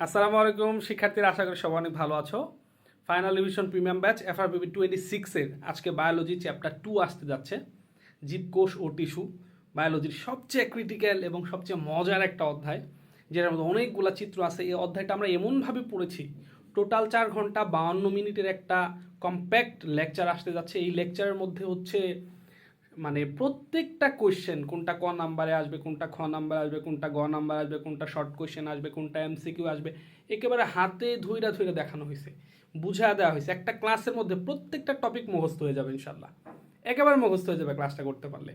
আসসালামু আলাইকুম, শিক্ষার্থীরা, আশা করি সবাই অনেক ভালো আছো। Final revision premium batch FRBB twenty সিক্সের আজকে বায়োলজি চ্যাপ্টার টু আসতে যাচ্ছে। জীবকোষ ও টিস্যু বায়োলজির সবচেয়ে ক্রিটিক্যাল এবং সবচেয়ে মজার একটা অধ্যায়, যেটার মধ্যে অনেকগুলো চিত্র আছে। এই অধ্যায়টা আমরা এমনভাবে পড়েছি টোটাল চার ঘণ্টা বাউন্ন মিনিটের একটা কম্প্যাক্ট লেকচার আসতে যাচ্ছে। এই লেকচারের মধ্যে হচ্ছে মানে প্রত্যেকটা কোয়েশ্চেন কোনটা ক নাম্বারে আসবে, কোনটা খ নাম্বারে আসবে, কোনটা গ নাম্বার আসবে, কোনটা শর্ট কোয়েশ্চেন আসবে, কোনটা এমসিকিউ আসবে, একেবারে হাতে ধুইরা ধুইরা দেখানো হয়েছে বুঝা দেওয়া হয়েছে একটা ক্লাসের মধ্যে প্রত্যেকটা টপিক মুখস্থ হয়ে যাবে ইনশাল্লাহ একেবারে মুখস্থ হয়ে যাবে ক্লাসটা করতে পারলে।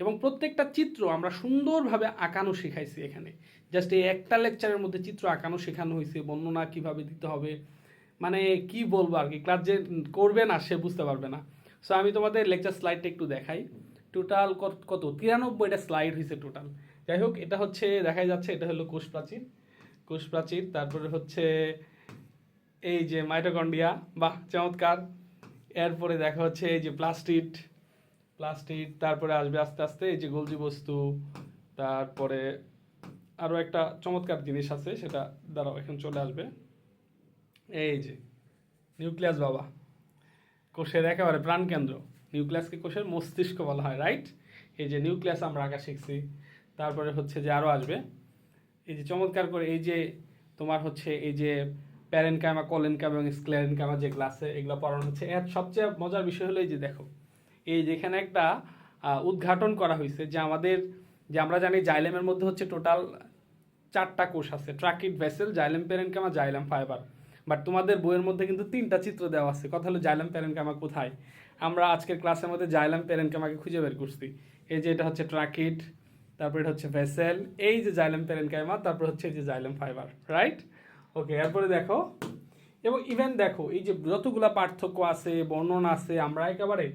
এবং প্রত্যেকটা চিত্র আমরা সুন্দরভাবে আঁকানো শেখাইছি এখানে। জাস্ট এই একটা লেকচারের মধ্যে চিত্র আঁকানো শেখানো হয়েছে বর্ণনা কীভাবে দিতে হবে মানে কি বলব আর কি? ক্লাস যে করবে না, সে বুঝতে পারবে না। সো আমি তোমাদের লেকচার স্লাইডটা একটু দেখাই। টোটাল কত তিরানব্বইটা স্লাইড হয়েছে টোটাল যাই হোক, এটা হচ্ছে, দেখাই যাচ্ছে, এটা হলো কোষ প্রাচীর। কোষ প্রাচীর, তারপরে হচ্ছে এই যে মাইটোকন্ডিয়া বাহ, চমৎকার। এরপরে দেখা হচ্ছে এই যে প্লাস্টিড প্লাস্টিড তারপরে আসবে আস্তে আস্তে এই যে গলজি বস্তু, তারপরে আরও একটা চমৎকার জিনিস আছে, সেটা দাঁড়াও, এখন চলে আসবে। এই যে নিউক্লিয়াস বাবা। কোষের একেবারে প্রাণকেন্দ্র। নিউক্লিয়াসকে কোষের মস্তিষ্ক বলা হয় রাইট এই যে নিউক্লিয়াস আমরা আঁকা শিখছি, তারপরে হচ্ছে যে আরও আসবে। এই যে চমৎকার করে এই যে তোমার হচ্ছে এই যে প্যারেন প্যারেনকামা কলেনকামা এবং স্ক্লেরেনকামা যে গ্লাসে এগুলো পড়ানো হচ্ছে, এর সবচেয়ে মজার বিষয় হলো এই যে দেখো, এই যেখানে একটা উদ্ঘাটন করা হয়েছে যে আমাদের, যে আমরা জানি জাইলেমের মধ্যে হচ্ছে টোটাল চারটা কোষ আছে tracheid vessel xylem parenchyma xylem fibre but তোমাদের বইয়ের মধ্যে কিন্তু তিনটা চিত্র দেওয়া আছে। কথা হলো জাইলাম প্যারেনকামা কোথায়? আমরা আজকের ক্লাসের মধ্যে জাইলাম প্যারেনকামাকে খুঁজে বের করছি। এই যে এটা হচ্ছে ট্রাকিড তারপর এটা হচ্ছে ভেসেল, এই যে জাইলাম প্যারেনকামা তারপর হচ্ছে এই যে জাইলাম ফাইবার রাইট ওকে এরপরে দেখো, এবং ইভেন দেখো, এই যে যতগুলা পার্থক্য আছে, বর্ণনা আছে, আমরা একেবারে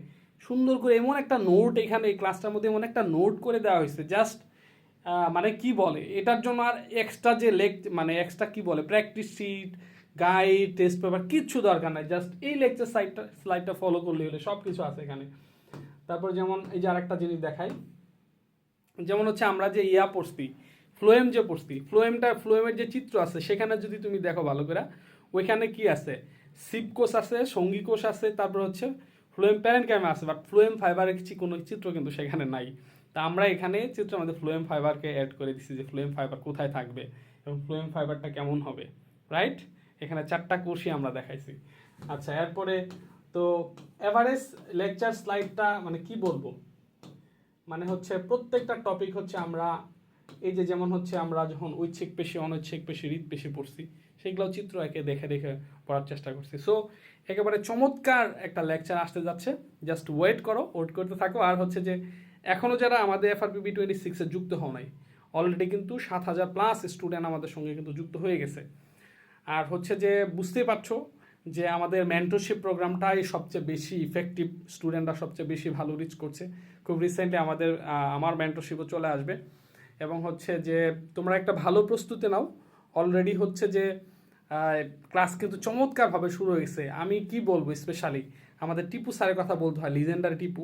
সুন্দর করে এমন একটা নোট এখানে, এই ক্লাসটার মধ্যে এমন একটা নোট করে দেওয়া হয়েছে জাস্ট মানে কি বলে? এটার জন্য আর এক্সট্রা যে লেক মানে এক্সট্রা কি বলে? Practice sheet guide test paper কিচ্ছু দরকার নাই জাস্ট এই লেকচার সাইডটা স্লাইডটা ফলো করলে হলে সব কিছু আছে এখানে। তারপর যেমন, এই যে আরেকটা জিনিস দেখাই, যেমন হচ্ছে আমরা যে ইয়া পড়ছি ফ্লোয়েম যে পড়ছি ফ্লোয়েমটা ফ্লোয়েমের যে চিত্র আছে, সেখানে যদি তুমি দেখো ভালো করে, ওইখানে কি আছে? সিপ কোষ আছে, সঙ্গী কোষ আছে, তারপর হচ্ছে ফ্লোয়েম প্যারেন্ট ক্যামে আছে বাট ফ্লোয়েম ফাইবারের কিছু কোনো চিত্র কিন্তু সেখানে নাই। তা আমরা এখানে চিত্র আমাদের ফ্লোয়েম ফাইবারকে অ্যাড করে দিচ্ছি যে ফ্লোয়েম ফাইবার কোথায় থাকবে এবং ফ্লোয়েম ফাইবারটা কেমন হবে রাইট এখানে চারটা কোর্সই আমরা দেখাইছি। আচ্ছা এরপরে তো এভারেজ লেকচার স্লাইডটা মানে কি বলব? মানে হচ্ছে প্রত্যেকটা টপিক হচ্ছে আমরা, এই যে যেমন হচ্ছে আমরা যখন ঐচ্ছিক পেশি, অনৈচ্ছিক পেশি, হৃদ পেশি পড়ছি সেগুলোও চিত্র একে দেখে দেখে পড়ার চেষ্টা করছি। সো একেবারে চমৎকার একটা লেকচার আসতে যাচ্ছে। জাস্ট ওয়েট করো ওয়েট করতে থাকো। আর হচ্ছে যে এখনও যারা আমাদের এফআরপিবি টোয়েন্টি সিক্সে যুক্ত হও নাই অলরেডি কিন্তু সাত হাজার প্লাস স্টুডেন্ট আমাদের সঙ্গে কিন্তু যুক্ত হয়ে গেছে। আর হচ্ছে যে বুঝতেই পারছ যে আমাদের মেন্টরশিপ প্রোগ্রামটাই সবচেয়ে বেশি ইফেক্টিভ স্টুডেন্টরা সবচেয়ে বেশি ভালো রিচ করছে। খুব রিসেন্টলি আমাদের আমার মেন্টরশিপও চলে আসবে এবং হচ্ছে যে তোমরা একটা ভালো প্রস্তুতি নাও। অলরেডি হচ্ছে যে ক্লাস কিন্তু চমৎকারভাবে শুরু হয়েছে। আমি কি বলব স্পেশালি আমাদের টিপু স্যারের কথা বলতে হয় লিজেন্ডার টিপু।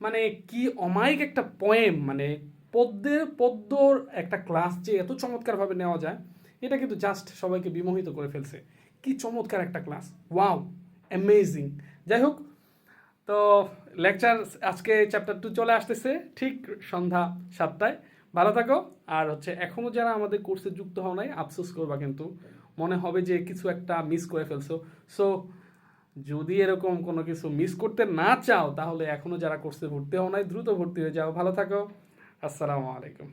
মানে কি অমায়িক একটা পয়েম মানে পদ্মের পদ্মর একটা ক্লাস যে এত চমৎকারভাবে নেওয়া যায়। এটা কিন্তু জাস্ট সবাইকে বিমোহিত করে ফেলছে। কি চমৎকার একটা ক্লাস ওয়াও অ্যামেজিং যাই হোক, তো লেকচার আজকে চ্যাপ্টার টু চলে আসতেছে, ঠিক সন্ধ্যা সাতটায়। ভালো থাকো, আর হচ্ছে এখনও যারা আমাদের কোর্সে যুক্ত হও নাই, আফসোস করবা কিন্তু, মনে হবে যে কিছু একটা মিস করে ফেলছো। সো যদি এরকম কোনো কিছু মিস করতে না চাও, তাহলে এখনও যারা কোর্সে ভর্তি হও নাই, দ্রুত ভর্তি হয়ে যাও। ভালো থাকো। আসসালামু আলাইকুম।